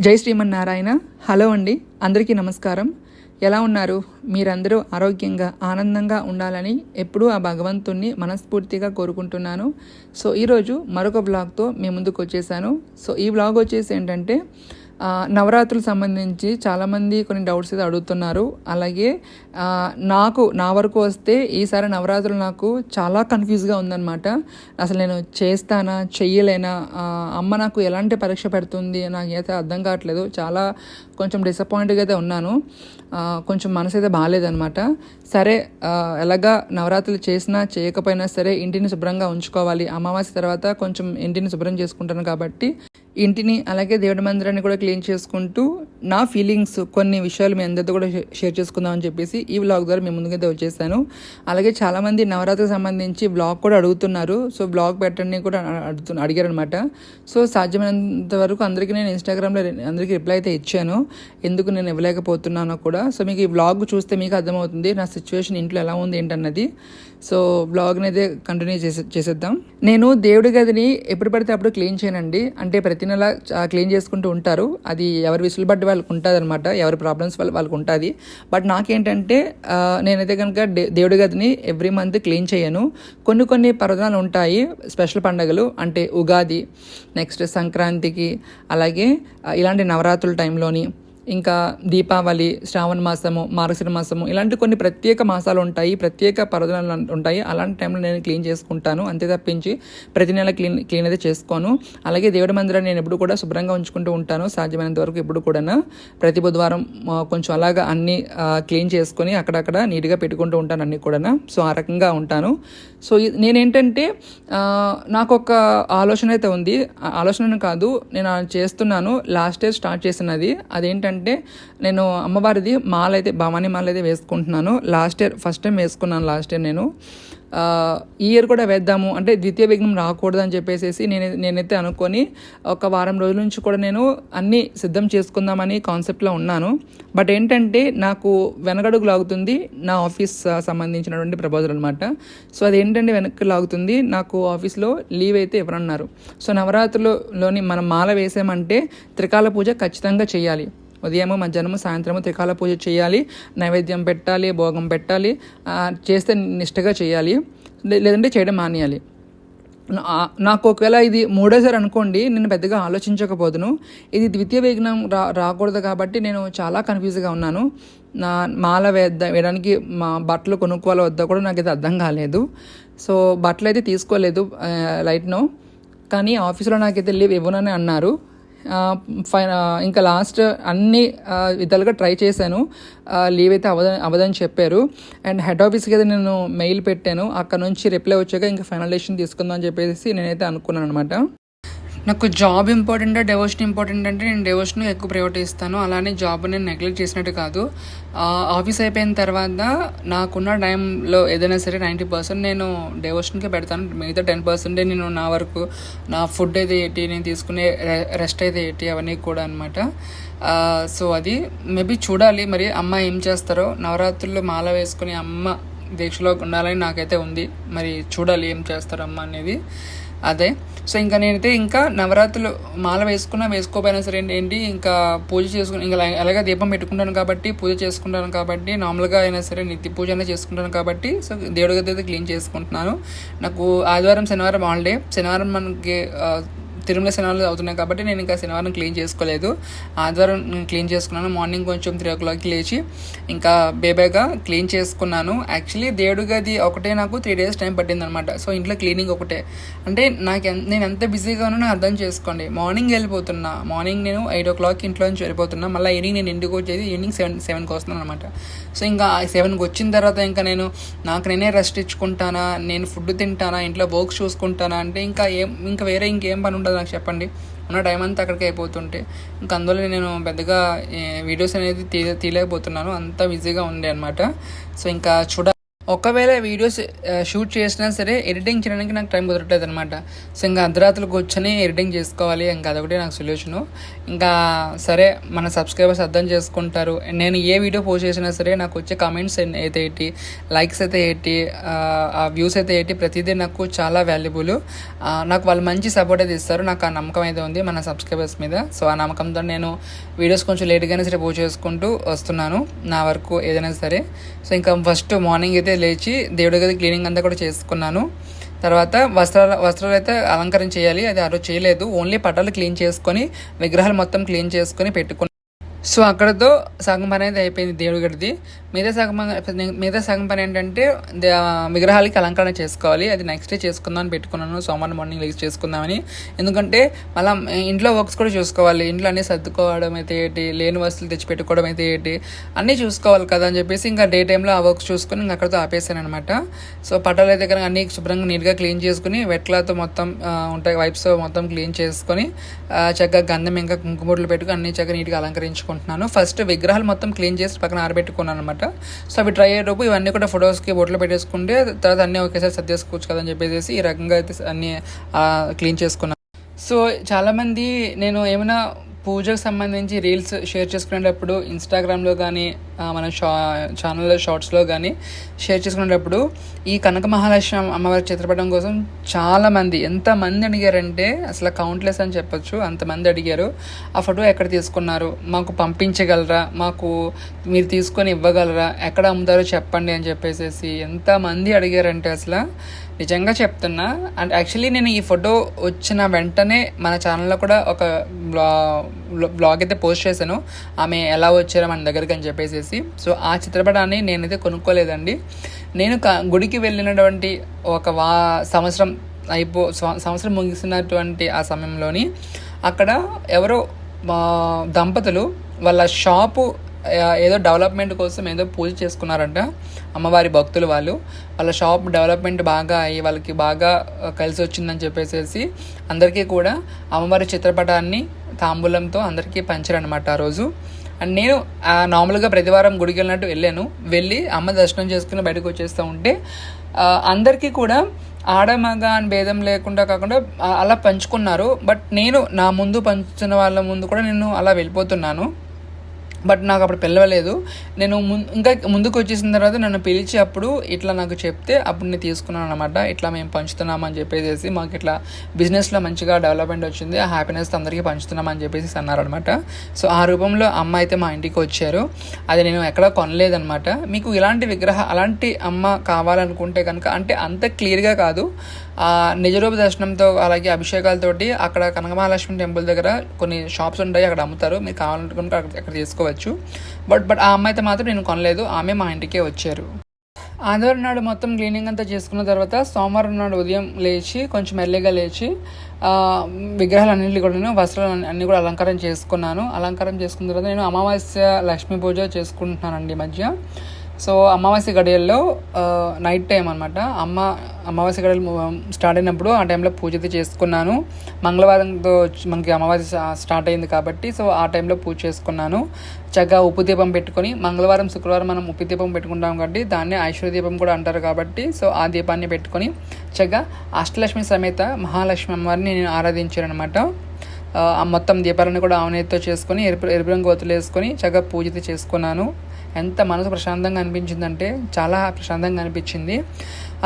జై శ్రీమన్నారాయణ. హలో అండి. అందరికీ నమస్కారం. ఎలా ఉన్నారు? మీరందరూ ఆరోగ్యంగా ఆనందంగా ఉండాలని ఎప్పుడూ ఆ భగవంతుణ్ణి మనస్ఫూర్తిగా కోరుకుంటున్నాను. సో ఈరోజు మరొక బ్లాగ్తో మీ ముందుకు వచ్చేసాను. సో ఈ బ్లాగ్ వచ్చేసి ఏంటంటే నవరాత్రులకు సంబంధించి చాలామంది కొన్ని డౌట్స్ అయితే అడుగుతున్నారు. అలాగే నాకు నా వరకు వస్తే ఈసారి నవరాత్రులు నాకు చాలా కన్ఫ్యూజ్గా ఉందన్నమాట. అసలు నేను చేస్తానా చెయ్యలేనా? అమ్మ నాకు ఎలాంటి పరీక్ష పెడుతుంది? నాకు అయితే అర్థం కావట్లేదు. చాలా కొంచెం డిసప్పాయింట్గా అయితే ఉన్నాను. కొంచెం మనసు అయితే బాగాలేదనమాట సరే ఎలాగా నవరాత్రులు చేసినా చేయకపోయినా సరే ఇంటిని శుభ్రంగా ఉంచుకోవాలి. అమావాస్య తర్వాత కొంచెం ఇంటిని శుభ్రం చేసుకుంటాను కాబట్టి ఇంటిని అలాగే దేవుడి మందిరాన్ని కూడా క్లీన్ చేసుకుంటూ నా ఫీలింగ్స్ కొన్ని విషయాలు మీ అందరితో కూడా షేర్ చేసుకుందామని చెప్పేసి ఈ వ్లాగ్ ద్వారా మీ ముందుకైతే వచ్చేసాను. అలాగే చాలామంది నవరాత్రికి సంబంధించి వ్లాగ్ కూడా అడుగుతున్నారు. సో బ్లాగ్ పెట్టండి కూడా అడుగుతు అడిగారనమాట సో సాధ్యమైనంత వరకు అందరికీ నేను ఇన్స్టాగ్రామ్లో అందరికీ రిప్లై అయితే ఇచ్చాను. ఎందుకు నేను ఇవ్వలేకపోతున్నానో కూడా. సో మీకు ఈ బ్లాగ్ చూస్తే మీకు అర్థమవుతుంది నా సిచ్యువేషన్ ఇంట్లో ఎలా ఉంది ఏంటన్నది. సో బ్లాగ్ని అయితే కంటిన్యూ చేసే చేసేద్దాం. నేను దేవుడి గదిని ఎప్పుడు పడితే అప్పుడు క్లీన్ చేయనండి. అంటే ప్రతి నెల క్లీన్ చేసుకుంటూ ఉంటారు. అది ఎవరి విసులుబట్టి వాళ్ళకి ఉంటుంది అనమాట ఎవరి ప్రాబ్లమ్స్ వాళ్ళ వాళ్ళకి ఉంటుంది. బట్ నాకేంటంటే నేనైతే కనుక దేవుడి గదిని ఎవ్రీ మంత్ క్లీన్ చేయను. కొన్ని కొన్ని పర్వదినాలు ఉంటాయి స్పెషల్ పండుగలు అంటే ఉగాది నెక్స్ట్ సంక్రాంతికి అలాగే ఇలాంటి నవరాత్రుల టైంలోని ఇంకా దీపావళి శ్రావణ మాసము మార్గశిర మాసము ఇలాంటి కొన్ని ప్రత్యేక మాసాలు ఉంటాయి ప్రత్యేక పర్వదినాలు ఉంటాయి. అలాంటి టైంలో నేను క్లీన్ చేసుకుంటాను. అంతే తప్పించి ప్రతి నెల క్లీన్ క్లీన్ అయితే చేసుకోను. అలాగే దేవుడి మందిరాన్ని నేను ఎప్పుడు కూడా శుభ్రంగా ఉంచుకుంటూ ఉంటాను సాధ్యమైనంత వరకు ఎప్పుడు కూడా ప్రతి బుధవారం కొంచెం అలాగా అన్నీ క్లీన్ చేసుకొని అక్కడక్కడ నీట్గా పెట్టుకుంటూ ఉంటాను అన్ని కూడా సో ఆ రకంగా ఉంటాను. సో నేనేంటంటే నాకు ఒక ఆలోచన అయితే ఉంది. ఆ ఆలోచన కాదు నేను అది చేస్తున్నాను లాస్ట్ ఇయర్ స్టార్ట్ చేసినది అదేంటంటే నేను అమ్మవారిది మాల అయితే భవానీ మాల అయితే వేసుకుంటున్నాను. లాస్ట్ ఇయర్ ఫస్ట్ టైం వేసుకున్నాను లాస్ట్ ఇయర్ నేను. ఈ ఇయర్ కూడా వేద్దాము. అంటే ద్వితీయ విఘ్నం రాకూడదు అని చెప్పేసి నేను నేనైతే అనుకొని ఒక వారం రోజుల నుంచి కూడా నేను అన్నీ సిద్ధం చేసుకుందామని కాన్సెప్ట్లో ఉన్నాను. బట్ ఏంటంటే నాకు వెనకడుగు లాగుతుంది నా ఆఫీస్ సంబంధించినటువంటి ప్రపోజల్ అనమాట సో అది ఏంటంటే వెనక్కి లాగుతుంది. నాకు ఆఫీస్లో లీవ్ అయితే ఇవ్వరన్నారు సో నవరాత్రులలోని మనం మాల వేసామంటే త్రికాల పూజ ఖచ్చితంగా చేయాలి. ఉదయము మధ్యాహ్నము సాయంత్రము త్రికాల పూజ చేయాలి. నైవేద్యం పెట్టాలి భోగం పెట్టాలి చేస్తే నిష్టగా చేయాలి. లేదంటే చేయడం మానేయాలి. నా- నాకు ఒకవేళ ఇది మూడోసారి అనుకోండి నేను పెద్దగా ఆలోచించకపోదును. ఇది ద్వితీయ విఘ్నం రా రాకూడదు కాబట్టి నేను చాలా కన్ఫ్యూజ్గా ఉన్నాను. నా మాల వేద్ద వేయడానికి మా బట్టలు కొనుక్కోవాలో వద్దా కూడా నాకు ఇది అర్థం కాలేదు. సో బట్టలు అయితే తీసుకోలేదు లైట్ను. కానీ ఆఫీస్లో నాకైతే లీవ్ ఇవ్వనని అన్నారు. ఇంకా లాస్ట్ అన్ని విధాలుగా ట్రై చేశాను. లీవ్ అయితే అవద అవదని చెప్పారు. అండ్ హెడ్ ఆఫీస్కి అయితే నేను మెయిల్ పెట్టాను. అక్కడ నుంచి రిప్లై వచ్చాక ఇంకా ఫైనల్ డెసిషన్ తీసుకుందాం అని చెప్పేసి నేనైతే అనుకున్నాను అనమాట నాకు జాబ్ ఇంపార్టెంట్ డెవోషన్ ఇంపార్టెంట్ అంటే నేను డెవోషన్ ఎక్కువ ప్రయారిటీ ఇస్తాను. అలానే జాబ్ నేను నెగ్లెక్ట్ చేసినట్టు కాదు. ఆఫీస్ అయిపోయిన తర్వాత నాకున్న టైంలో ఏదైనా సరే నైంటీ పర్సెంట్ నేను డెవోషన్కే పెడతాను. మిగతా టెన్ పర్సెంటే నేను నా వరకు నా ఫుడ్ అయితే ఏంటి నేను తీసుకునే రెస్ట్ అయితే ఏంటి అవన్నీ కూడా అనమాట సో అది మేబీ చూడాలి. మరి అమ్మ ఏం చేస్తారో నవరాత్రుల్లో మాల వేసుకుని అమ్మ దీక్షలో ఉండాలని నాకైతే ఉంది. మరి చూడాలి ఏం చేస్తారమ్మ అనేది. అదే. సో ఇంకా నేనైతే ఇంకా నవరాత్రులు మాల వేసుకున్నా వేసుకోపోయినా సరే ఏంటి ఇంకా పూజ చేసుకుని ఇంకా అలాగే దీపం పెట్టుకుంటాను కాబట్టి పూజ చేసుకుంటాను కాబట్టి నార్మల్గా అయినా సరే నిత్య పూజ అయినా చేసుకుంటాను కాబట్టి సో దేవుడి గది అయితే క్లీన్ చేసుకుంటున్నాను. నాకు ఆదివారం శనివారం హాలిడే. శనివారం మనకి తిరుమల శనివారం అవుతున్నాయి కాబట్టి నేను ఇంకా శనివారం క్లీన్ చేసుకోలేదు. ఆదివారం నేను క్లీన్ చేసుకున్నాను. మార్నింగ్ కొంచెం త్రీ ఓ క్లాక్కి లేచి ఇంకా బేబేగా క్లీన్ చేసుకున్నాను. యాక్చువల్లీ దేవుడి గది ఒకటే నాకు త్రీ డేస్ టైం పట్టింది అనమాట సో ఇంట్లో క్లీనింగ్ ఒకటే. అంటే నాకు ఎంత నేను ఎంత బిజీగా ఉన్నానో అర్థం చేసుకోండి. మార్నింగ్ వెళ్ళిపోతున్నా. మార్నింగ్ నేను ఎయిట్ ఓ క్లాక్ ఇంట్లో నుంచి వెళ్ళిపోతున్నా. మళ్ళీ ఈవినింగ్ నేను ఇంటికి వచ్చేది ఈవినింగ్ సెవెన్ సెవెన్కి వస్తున్నాను అనమాట సో ఇంకా సెవెన్కి వచ్చిన తర్వాత ఇంకా నేను నాకు నేనే రెస్ట్ ఇచ్చుకుంటానా? నేను ఫుడ్ తింటానా? ఇంట్లో వర్క్స్ చూసుకుంటానా? అంటే ఇంకా ఏం ఇంకా వేరే ఇంకేం పని ఉండదు నాకు చెప్పండి. ఉన్న టైం అంతా అక్కడికి అయిపోతుంటే. ఇంకా అందులో నేను పెద్దగా వీడియోస్ అనేది తీ తీయలేకపోతున్నాను. అంత బిజీగా ఉండే అనమాట సో ఇంకా చూడ ఒకవేళ వీడియోస్ షూట్ చేసినా సరే ఎడిటింగ్ చేయడానికి నాకు టైం కుదరట్లేదు అనమాట సో ఇంకా అర్ధరాత్రులు కూర్చొని ఎడిటింగ్ చేసుకోవాలి ఇంకా అదొకటి నాకు సొల్యూషను. ఇంకా సరే మన సబ్స్క్రైబర్స్ అర్థం చేసుకుంటారు. నేను ఏ వీడియో పోస్ట్ చేసినా సరే నాకు వచ్చే కామెంట్స్ అయితే ఏంటి లైక్స్ అయితే ఏంటి ఆ వ్యూస్ అయితే ఏంటి ప్రతిదీ నాకు చాలా వాల్యుబుల్. నాకు వాళ్ళు మంచి సపోర్ట్ అయితే ఇస్తారు నాకు ఆ నమ్మకం అయితే ఉంది మన సబ్స్క్రైబర్స్ మీద. సో ఆ నమ్మకంతో నేను వీడియోస్ కొంచెం లేట్గానే సరే పోస్ట్ చేసుకుంటూ వస్తున్నాను నా వరకు ఏదైనా సరే. సో ఇంకా ఫస్ట్ మార్నింగ్ అయితే లేచి దేవుడి గది క్లీనింగ్ అంతా కూడా చేసుకున్నాను. తర్వాత వస్త్రాలు వస్త్రాలు అయితే అలంకరణ చేయాలి. అది ఆ రోజు చేయలేదు. ఓన్లీ పటాలు క్లీన్ చేసుకొని విగ్రహాలు మొత్తం క్లీన్ చేసుకొని పెట్టుకున్నాను సో అక్కడతో సగం పని అయితే అయిపోయింది దేవుడి గడిది మిగతా సగం మిగతా సగం పని ఏంటంటే విగ్రహాలకి అలంకరణ చేసుకోవాలి. అది నెక్స్ట్ డే చేసుకుందామని పెట్టుకున్నాను. సోమవారం మార్నింగ్ లేచి చేసుకుందామని. ఎందుకంటే మళ్ళీ ఇంట్లో వర్క్స్ కూడా చూసుకోవాలి. ఇంట్లో అన్నీ సర్దుకోవడం అయితే ఏంటి? లేని వస్తువులు తెచ్చి పెట్టుకోవడం అయితే ఏంటి? అన్నీ చూసుకోవాలి కదా అని చెప్పేసి ఇంకా డే టైంలో ఆ వర్క్స్ చూసుకొని ఇంకా అక్కడతో ఆపేసాను అనమాట సో పటాలు అయితే కనుక అన్ని శుభ్రంగా నీట్గా క్లీన్ చేసుకుని వెట్లతో మొత్తం ఉంటాయి. వైప్స్ మొత్తం క్లీన్ చేసుకొని చక్కగా గంధం ఇంకా కుంకుమూట్లు పెట్టుకుని అన్ని చక్కగా నీట్గా అలంకరించుకుని అనుకుంటున్నాను. ఫస్ట్ విగ్రహాలు మొత్తం క్లీన్ చేసి పక్కన ఆరబెట్టుకున్నాను అనమాట సో అవి డ్రై అయ్యేటప్పుడు ఇవన్నీ కూడా ఫొటోస్కి బొట్లు పెట్టేసుకుంటే తర్వాత అన్నీ ఒకేసారి సర్దేసుకోవచ్చు కదని చెప్పేసి ఈ రకంగా అయితే అన్నీ క్లీన్ చేసుకున్నాను. సో చాలామంది నేను ఏమైనా పూజకు సంబంధించి రీల్స్ షేర్ చేసుకునేటప్పుడు ఇన్స్టాగ్రామ్లో కానీ మన షా ఛానల్లో షార్ట్స్లో కానీ షేర్ చేసుకునేటప్పుడు ఈ కనక మహాలక్ష్మి అమ్మవారి చిత్రపటం కోసం చాలామంది ఎంతమంది అడిగారంటే అసలు కౌంట్లెస్ అని చెప్పొచ్చు అంతమంది అడిగారు. ఆ ఫోటో ఎక్కడ తీసుకున్నారు? మాకు పంపించగలరా? మాకు మీరు తీసుకొని ఇవ్వగలరా? ఎక్కడ అమ్ముతారో చెప్పండి అని చెప్పేసి ఎంతమంది అడిగారంటే అసలు నిజంగా చెప్తున్నా. అండ్ యాక్చువల్లీ నేను ఈ ఫోటో వచ్చిన వెంటనే మన ఛానల్లో కూడా ఒక బ్లా బ్లాగ్ అయితే పోస్ట్ చేశాను. ఆమె ఎలా వచ్చారో మన దగ్గరికి అని చెప్పేసి సో ఆ చిత్రపటాన్ని నేనైతే కొనుక్కోలేదండి. నేను గుడికి వెళ్ళినటువంటి ఒక వా సంవత్సరం అయిపో సంవత్సరం ముగిసినటువంటి ఆ సమయంలోని అక్కడ ఎవరో దంపతులు వాళ్ళ షాపు ఏదో డెవలప్మెంట్ కోసం ఏదో పూజ చేసుకున్నారంట. అమ్మవారి భక్తులు వాళ్ళు. వాళ్ళ షాప్ డెవలప్మెంట్ బాగా అయ్యి వాళ్ళకి బాగా కలిసి వచ్చిందని చెప్పేసేసి అందరికీ కూడా అమ్మవారి చిత్రపటాన్ని తాంబూలంతో అందరికీ పంచారనమాట ఆ రోజు. అండ్ నేను నార్మల్గా ప్రతివారం గుడికి వెళ్ళినట్టు వెళ్ళాను. వెళ్ళి అమ్మ దర్శనం చేసుకుని బయటకు వచ్చేస్తూ ఉంటే అందరికీ కూడా ఆడమగ అని భేదం లేకుండా కాకుండా అలా పంచుకున్నారు. బట్ నేను నా ముందు పంచుతున్న వాళ్ళ ముందు కూడా నేను అలా వెళ్ళిపోతున్నాను. బట్ నాకు అప్పుడు పిలవలేదు. నేను ఇంకా ముందుకు వచ్చేసిన తర్వాత నన్ను పిలిచి అప్పుడు ఇట్లా నాకు చెప్తే అప్పుడు నేను తీసుకున్నాను అనమాట ఇట్లా మేము పంచుతున్నామని చెప్పేసి మాకు ఇట్లా బిజినెస్లో మంచిగా డెవలప్మెంట్ వచ్చింది. ఆ హ్యాపీనెస్ అందరికీ పంచుతున్నామని చెప్పేసి అన్నారనమాట సో ఆ రూపంలో అమ్మ అయితే మా ఇంటికి వచ్చారు. అది నేను ఎక్కడా కొనలేదనమాట మీకు ఇలాంటి విగ్రహ అలాంటి అమ్మ కావాలనుకుంటే కనుక అంటే అంత క్లియర్గా కాదు. నిజరూప దర్శనంతో అలాగే అభిషేకాలతోటి అక్కడ కనకమహాలక్ష్మి టెంపుల్ దగ్గర కొన్ని షాప్స్ ఉంటాయి అక్కడ అమ్ముతారు. మీరు కావాలనుకుంటే అక్కడ తీసుకోవచ్చు బట్ బట్ ఆ అమ్మాయితో మాత్రం నేను కొనలేదు. ఆమె మా ఇంటికే వచ్చారు. ఆదివారం నాడు మొత్తం క్లీనింగ్ అంతా చేసుకున్న తర్వాత సోమవారం నాడు ఉదయం లేచి కొంచెం ఎర్లీగా లేచి విగ్రహాలు అన్నింటి కూడా నేను వస్త్రాలు అన్ని కూడా అలంకారం చేసుకున్నాను. అలంకారం చేసుకున్న తర్వాత నేను అమావాస్య లక్ష్మీ పూజ చేసుకుంటున్నానండి మధ్య. సో అమావాస్య గడియల్లో నైట్ టైం అనమాట అమ్మ అమావాస్య గడియలు స్టార్ట్ అయినప్పుడు ఆ టైంలో పూజ అయితే చేసుకున్నాను. మంగళవారంతో మనకి అమావాస్య స్టార్ట్ అయింది కాబట్టి సో ఆ టైంలో పూజ చేసుకున్నాను. చక్కగా ఉప్పు దీపం పెట్టుకొని మంగళవారం శుక్రవారం మనం ఉప్పు దీపం పెట్టుకుంటాం కాబట్టి దాన్ని ఐశ్వర్య దీపం కూడా అంటారు కాబట్టి సో ఆ దీపాన్ని పెట్టుకొని చక్కగా అష్టలక్ష్మి సమేత మహాలక్ష్మి అమ్మవారిని నేను ఆరాధించాను అనమాట మొత్తం దీపాలను కూడా ఆవునేతితో చేసుకొని ఎరుపు ఎరుపు రంగు వతులు వేసుకొని చక్కగా పూజ చేసుకున్నాను. ఎంత మనసు ప్రశాంతంగా అనిపించిందంటే చాలా ప్రశాంతంగా అనిపించింది.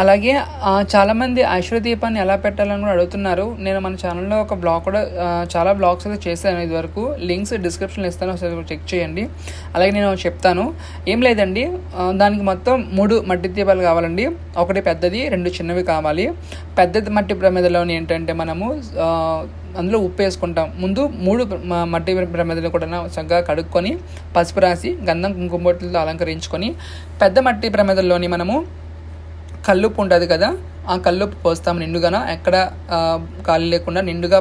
అలాగే చాలామంది ఐశ్వర్యదీపాన్ని ఎలా పెట్టాలని కూడా అడుగుతున్నారు. నేను మన ఛానల్లో ఒక బ్లాగ్ కూడా చాలా బ్లాగ్స్ అయితే చేశాను ఇదివరకు. లింక్స్ డిస్క్రిప్షన్లో ఇస్తాను ఒకసారి చెక్ చేయండి. అలాగే నేను చెప్తాను ఏం లేదండి. దానికి మొత్తం మూడు మట్టి దీపాలు కావాలండి. ఒకటి పెద్దది రెండు చిన్నవి కావాలి. పెద్దది మట్టి ప్రమేదలోని ఏంటంటే మనము అందులో ఉప్పు వేసుకుంటాం. ముందు మూడు మట్టి ప్రమిదలు కూడా చక్కగా కడుక్కొని పసుపు రాసి గంధం కుంకుమొట్లతో అలంకరించుకొని పెద్ద మట్టి ప్రమిదల్లోని మనము కల్లుప్పు ఉంటుంది కదా? ఆ కల్లుప్పు పోస్తాం నిండుగాన? ఎక్కడ ఖాళీ లేకుండా నిండుగా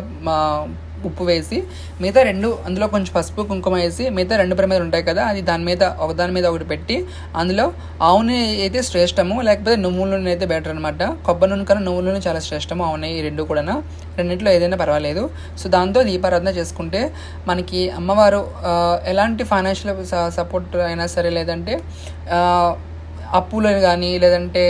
ఉప్పు వేసి మిగతా రెండు అందులో కొంచెం పసుపు కుంకుమ వేసి మిగతా రెండు ప్రమేదాలు ఉంటాయి కదా అది దాని మీద ఒకదాని మీద ఒకటి పెట్టి అందులో ఆవు అయితే శ్రేష్టము లేకపోతే నువ్వుల నూనె అయితే బెటర్ అనమాట కొబ్బరి నూనె కన్నా నువ్వుల నూనె చాలా శ్రేష్టము అవునాయి ఈ రెండు కూడా రెండింటిలో ఏదైనా పర్వాలేదు. సో దాంతో దీపారాధన చేసుకుంటే మనకి అమ్మవారు ఎలాంటి ఫైనాన్షియల్ సపోర్ట్ అయినా సరే లేదంటే అప్పులు కానీ లేదంటే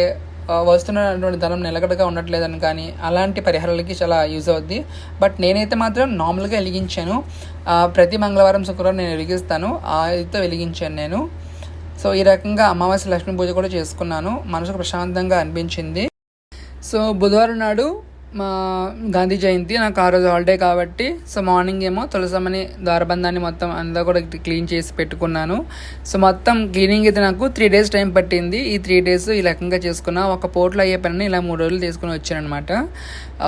వస్తున్నటువంటి ధనం నిలకడగా ఉండట్లేదని కానీ అలాంటి పరిహారాలకి చాలా యూజ్ అవుద్ది. బట్ నేనైతే మాత్రం నార్మల్గా వెలిగించాను. ప్రతి మంగళవారం శుక్రవారం నేను వెలిగిస్తాను. ఆ అయితే వెలిగించాను నేను. సో ఈ రకంగా అమావాస్య లక్ష్మీ పూజ కూడా చేసుకున్నాను. మనసుకు ప్రశాంతంగా అనిపించింది. సో బుధవారం నాడు మా గాంధీ జయంతి నాకు ఆ రోజు హాలిడే కాబట్టి సో మార్నింగ్ ఏమో తులసమని ద్వారబంధాన్ని మొత్తం అంతా కూడా క్లీన్ చేసి పెట్టుకున్నాను. సో మొత్తం క్లీనింగ్ అయితే నాకు త్రీ డేస్ టైం పట్టింది. ఈ త్రీ డేస్ ఈ రకంగా చేసుకున్నా ఒక పోట్లో అయ్యే పనిని ఇలా మూడు రోజులు తీసుకుని వచ్చాను అనమాట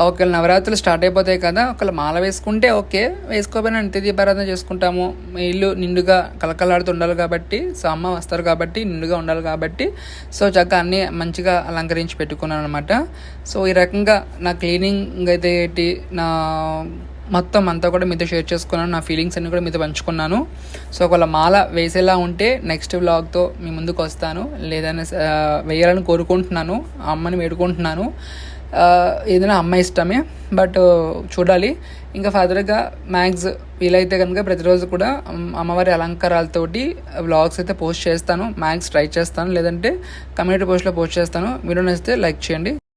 ఒకవేళ నవరాత్రులు స్టార్ట్ అయిపోతాయి కదా ఒకవేళ మాల వేసుకుంటే ఓకే వేసుకోపోయినా నిత్యదీపారాధన చేసుకుంటాము. ఇల్లు నిండుగా కలకలాడుతూ ఉండాలి కాబట్టి సో అమ్మ వస్తారు కాబట్టి నిండుగా ఉండాలి కాబట్టి సో చక్కగా అన్నీ మంచిగా అలంకరించి పెట్టుకున్నాను అనమాట సో ఈ రకంగా నాకు ట్రైనింగ్ అయితే ఏంటి నా మొత్తం అంతా కూడా మీతో షేర్ చేసుకున్నాను నా ఫీలింగ్స్ అన్ని కూడా మీతో పంచుకున్నాను. సో ఒకవేళ మాల వేసేలా ఉంటే నెక్స్ట్ వ్లాగ్తో మీ ముందుకు వస్తాను. లేదని వేయాలని కోరుకుంటున్నాను అమ్మని వేడుకుంటున్నాను. ఏదైనా అమ్మ ఇష్టమే బట్ చూడాలి. ఇంకా ఫర్దర్గా మ్యాక్స్ వీలైతే కనుక ప్రతిరోజు కూడా అమ్మవారి అలంకారాలతోటి వ్లాగ్స్ అయితే పోస్ట్ చేస్తాను. మ్యాక్స్ ట్రై చేస్తాను లేదంటే కమ్యూనిటీ పోస్ట్లో పోస్ట్ చేస్తాను. వీడియో నచ్చితే లైక్ చేయండి.